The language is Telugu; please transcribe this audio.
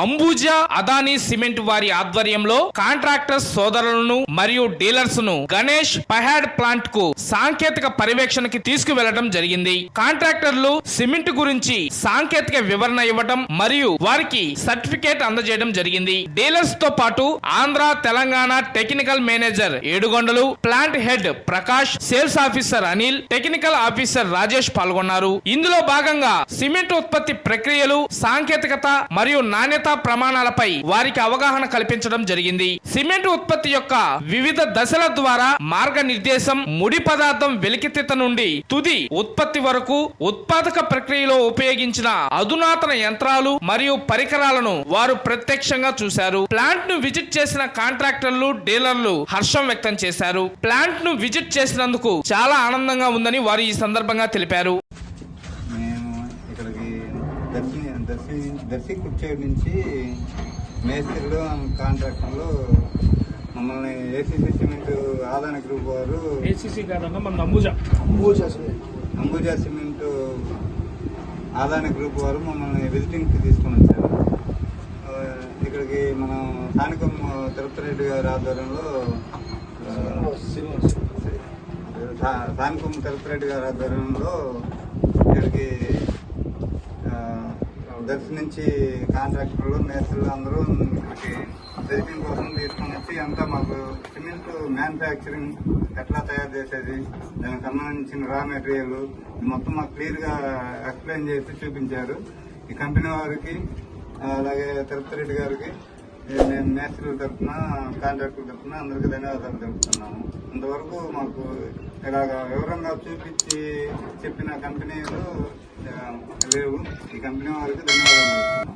అంబుజా అదానీ సిమెంట్ వారి ఆధ్వర్యంలో కాంట్రాక్టర్స్ సోదరులను మరియు డీలర్స్ను గణేష్ పహాడ్ ప్లాంట్కు సాంకేతిక పర్యవేక్షణకి తీసుకువెళ్ళడం జరిగింది. కాంట్రాక్టర్లు సిమెంట్ గురించి సాంకేతిక వివరణ ఇవ్వడం మరియు వారికి సర్టిఫికేట్ అందజేయడం జరిగింది. డీలర్స్తో పాటు Andhra Telangana technical manager Edukondalu plant head Prakash sales officer Anil technical officer Rajesh పాల్గొన్నారు. ఇందులో భాగంగా సిమెంట్ ఉత్పత్తి ప్రక్రియలు సాంకేతికత మరియు నాణ్యత ప్రమాణాలపై వారికి అవగాహన కల్పించడం జరిగింది. సిమెంట్ ఉత్పత్తి యొక్క వివిధ దశల ద్వారా మార్గనిర్దేశం ముడి పదార్థం వెలికితీత నుండి తుది ఉత్పత్తి వరకు ఉత్పాదక ప్రక్రియలో ఉపయోగించిన అధునాతన యంత్రాలు మరియు పరికరాలను వారు ప్రత్యక్షంగా చూశారు. ప్లాంట్ను విజిట్ చేసిన కాంట్రాక్టర్లు డీలర్లు హర్షం వ్యక్తం చేశారు. ప్లాంట్ను విజిట్ చేసినందుకు చాలా ఆనందంగా ఉందని వారు ఈ సందర్భంగా తెలిపారు. దర్శి దర్శి దర్శి కుర్చేడు నుంచి మేస్త్రులు కాంట్రాక్టర్లు మమ్మల్ని ఏసీసీ సిమెంట్ ఆదాన గ్రూప్ వారు ఏసీసీ కాదన్న మన అంబుజా అంబుజా సిమెంట్. ఆదాన గ్రూప్ వారు మమ్మల్ని విజిటింగ్కి తీసుకొని వచ్చారు. ఇక్కడికి మనం స్థానికం తిరుపతి రెడ్డి గారి ఆధ్వర్యంలో స్థానికం తిరుపతి రెడ్డి గారి ఆధ్వర్యంలో ఇక్కడికి దర్శి నుంచి కాంట్రాక్టర్లు మేస్త్రులు అందరూ ఇక్కడికి కోసం తీసుకొని వచ్చి అంతా మాకు సిమెంట్ మ్యానుఫ్యాక్చరింగ్ ఎట్లా తయారు చేసేది దానికి సంబంధించిన రా మెటీరియల్ మొత్తం మాకు క్లియర్గా ఎక్స్ప్లెయిన్ చేసి చూపించారు. ఈ కంపెనీ వారికి అలాగే తిరుపతి రెడ్డి గారికి నేను మేస్త్రుల తరఫున కాంట్రాక్టర్ తరఫున అందరికీ ధన్యవాదాలు తెలుపుతున్నాము. ఇంతవరకు మాకు ఇలాగ వివరంగా చూపించి చెప్పిన కంపెనీలు దేవుడు ఈ కంపెనీ వారికి ధన్యవాదాలు.